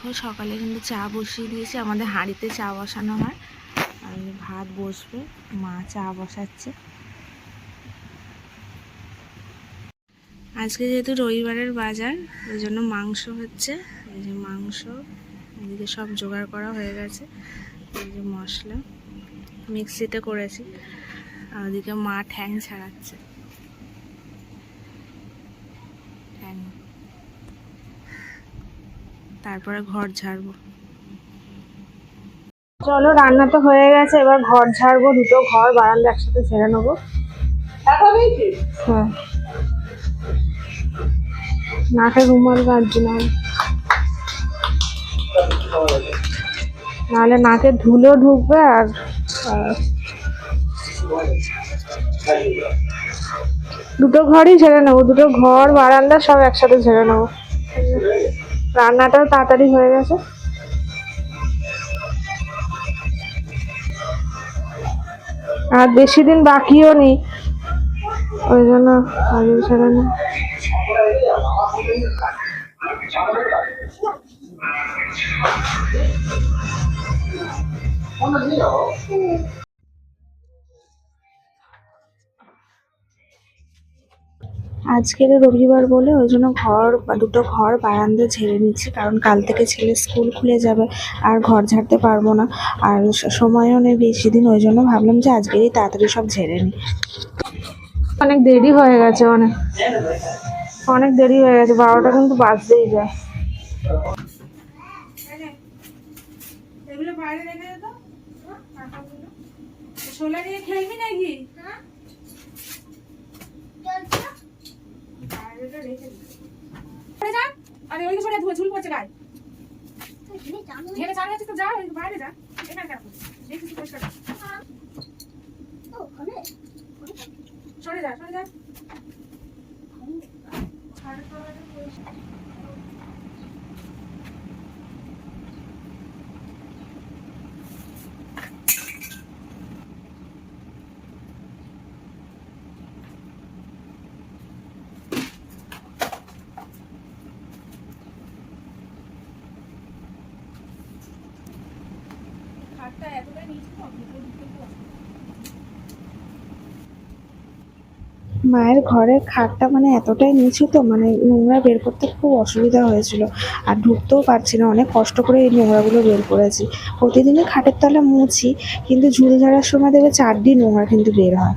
দেখো সকালে কিন্তু চা বসিয়ে দিয়েছি, আমাদের হাঁড়িতে চা বসানো হয়। আর ভাত বসবে, মা চা বসাচ্ছে। আজকে যেহেতু রবিবারের বাজার, ওই জন্য মাংস হচ্ছে। এই যে মাংস, এদিকে সব জোগাড় করা হয়ে গেছে। এই যে মশলা, মিক্সিতে করেছি। আর ওদিকে মা ঠ্যাং ছাড়াচ্ছে। তারপরে ঘর ঝাড়বো। চলো রান্না তো হয়ে গেছে এবার ঘর ঝাড়বো দুটো ঘর বারান্দা একসাথে ছেড়ে নেব। হ্যাঁ। নাকে রুমাল বাঁধছি না নাহলে নাকে ধুলো ঢুকবে আর আর দুটো ঘরই ছেড়ে নেব দুটো ঘর বারান্দা সব একসাথে ছেড়ে নেব। রান্নাটাও তাড়াতাড়ি হয়ে গেছে। আর বেশি দিন বাকিও নেই। ওই জন্য আগে ছেড়ে নেই। আজকের রবিবার বলে ওই জন্য ঘর দুটো ঘর বারান্দা ঝেড়ে নিচ্ছি কারণ কাল থেকে ছেলে স্কুল খুলে যাবে আর ঘর ঝাড়তে পারব না। আর সময়ও নেই বেশি দিন ওই জন্য ভাবলাম যে আজকেরই তাড়াতাড়ি সব ঝেড়ে নিই। অনেক দেরি হয়ে গেছে অনেক। অনেক দেরি হয়ে গেছে বারোটা কিন্তু বাজতেই যায়। এগুলো বাইরে রেখে দে তো। ছোলা দিয়ে খেলবি নাকি বাইরেটা রেখে দে বাইরে যা আরে ওই সরে ধুয়ে ঝুল পড়ছে গায়ে। ঘেরে গেছে তো যা, ওই বাইরে যা। এখানে কেন দেখি পরিষ্কার কর। সরে যা সরে যা। নিচে। মায়ের ঘরের খাটটা মানে এতটাই নিচু তো মানে নোংরা বের করতে খুব অসুবিধা হয়েছিল। আর ঢুকতেও পারছি না, অনেক কষ্ট করে এই নোংরাগুলো বের করেছি। প্রতিদিনই খাটের তলা মুছি, কিন্তু ঝুল ঝাড়ার সময় দেখবে চার দিন নোংরা কিন্তু বের হয়।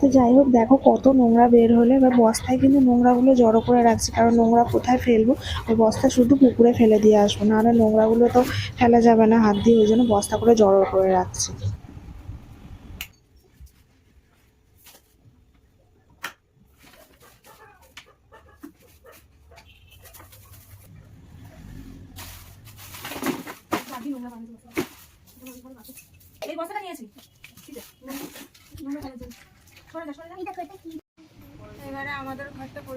তো যাই হোক, দেখো কত নোংরা বের হলে। এবার বস্তায় কিন্তু নোংরাগুলো জড়ো করে রাখছি, কারণ নোংরা কোথায় ফেলব? ওই বস্তা শুধু পুকুরে ফেলে দিয়ে আসব, নাহলে নোংরাগুলো তো ফেলা যাবে না হাত দিয়ে, ওই জন্য বস্তা করে জড়ো করে রাখছি। এই বস্তাটা নিয়েছি ঠিক আছে নোংরা ফেলার জন্য। সরে যা, সরে যা। এবারে আমাদের ঘরটা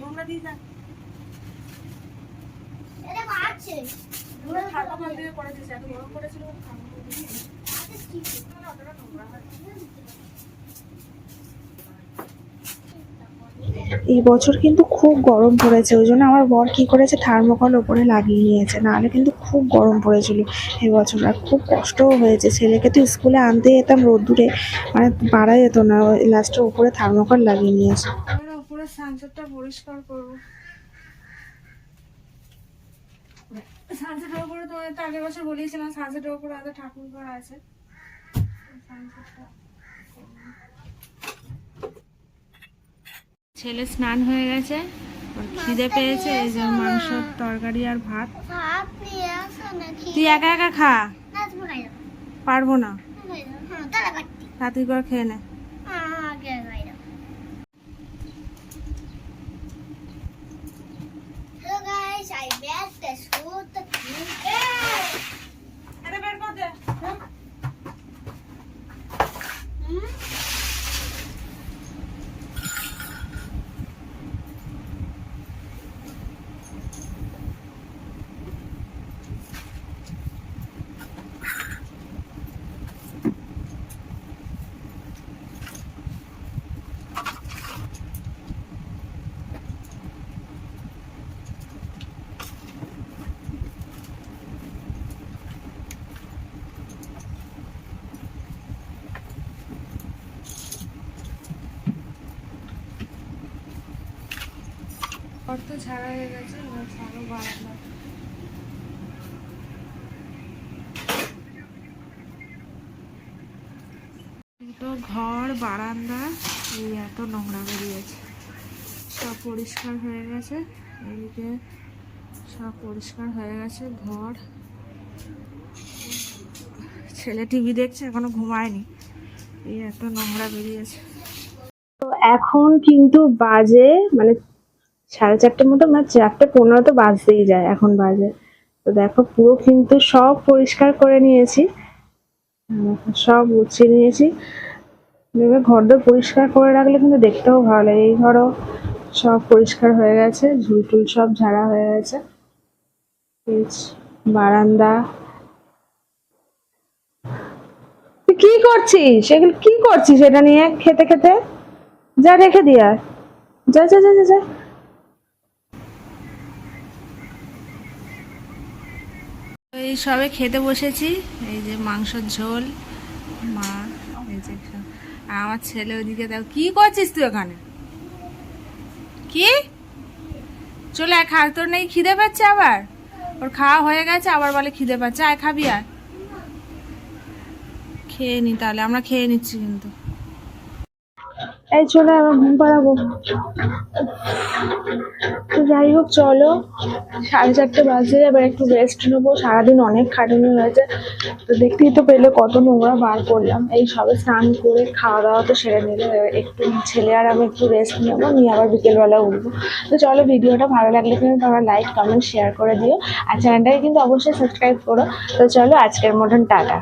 নোংরা দিয়ে দিয়ে এত গরম অতটা নোংরা হয় এই বছর কিন্তু খুব গরম পড়েছে। ওই জন্য আমার বর কি করেছে? থার্মোকল ওপরে লাগিয়ে নিয়েছে। নাহলে কিন্তু খুব গরম পড়েছিল এই বছর। আর খুব কষ্টও হয়েছে। ছেলেকে তো স্কুলে আনতে যেতাম রোদ্দুরে। মানে পারা যেত না। লাস্টে উপরে থার্মোকল লাগিয়ে নিয়েছে। উপরে সানসেটটা পরিষ্কার করব। সানসেটের উপরে তোমার তো আগের বছর বলেছিলাম সানসেটের উপরে আগে ঠাকুর ঘর আছে ছেলে স্নান হয়ে গেছে খিদে পেয়েছে এই যে মাংসর তরকারি আর ভাত। তুই একা একা খা? পারব না। হ্যাঁ তাড়াতাড়ি করে খেয়ে নে হ্যাঁ আগে বানাই দাও hello guys I back the school the এটা বের কর দে হুম ঘর তো ছাড়া হয়ে গেছে, এবার ছাড়ো বারান্দা। ঘর, বারান্দা, এই এত নোংরা বেরিয়েছে। সব পরিষ্কার হয়ে গেছে এদিকে সব পরিষ্কার হয়ে গেছে, ঘর। ছেলে টিভি দেখছে, এখনও ঘুমায়নি। এই এত নোংরা বেরিয়েছে। তো এখন কিন্তু বাজে মানে সাড়ে চারটের মতো মানে চারটে পনেরো তো বাজতেই যায় এখন বাজে। তো দেখো পুরো কিন্তু সব পরিষ্কার করে নিয়েছি। সব গুছিয়ে নিয়েছি। এবার ঘরদোর পরিষ্কার করে রাখলে কিন্তু দেখতেও ভালো লাগে। এই ঘরও সব পরিষ্কার হয়ে গেছে ঝুল টুল সব ঝাড়া হয়ে গেছে। বারান্দা। কি করছিস? কি করছিস এটা নিয়ে? খেতে খেতে? যা রেখে দিয়া যা যা যা যা যা। এই সবে খেতে বসেছি। এই যে মাংসের ঝোল, মা, এই যে আমার ছেলে ওদিকে দেখ, কি করছিস তুই ওখানে? কি? চলে আয়, খা, তোর নাকি খিদে পাচ্ছে আবার? ওর খাওয়া হয়ে গেছে, আবার বলে খিদে পাচ্ছে। আয়, খাবি আর খেয়ে নি তাহলে, আমরা খেয়ে নিচ্ছি কিন্তু। এই চলে আবার ঘুম পাড়াবো। তো যাই হোক, চলো। সাড়ে চারটে বাজে, এবার একটু রেস্ট নেব। সারাদিন অনেক খাটুনি হয়েছে। তো দেখতেই তো পেলে কত নোংরা বার করলাম। এই সবে স্নান করে খাওয়া দাওয়া তো সেরে নিলে। একটু ছেলে আর আমি একটু রেস্ট নেব, নিয়ে আবার বিকেলবেলা উঠবো। তো চলো ভিডিওটা ভালো লাগলে কিন্তু তোমরা লাইক কমেন্ট শেয়ার করে দিও। আর চ্যানেলটাকে কিন্তু অবশ্যই সাবস্ক্রাইব করো। তো চলো আজকের মতন টাটা।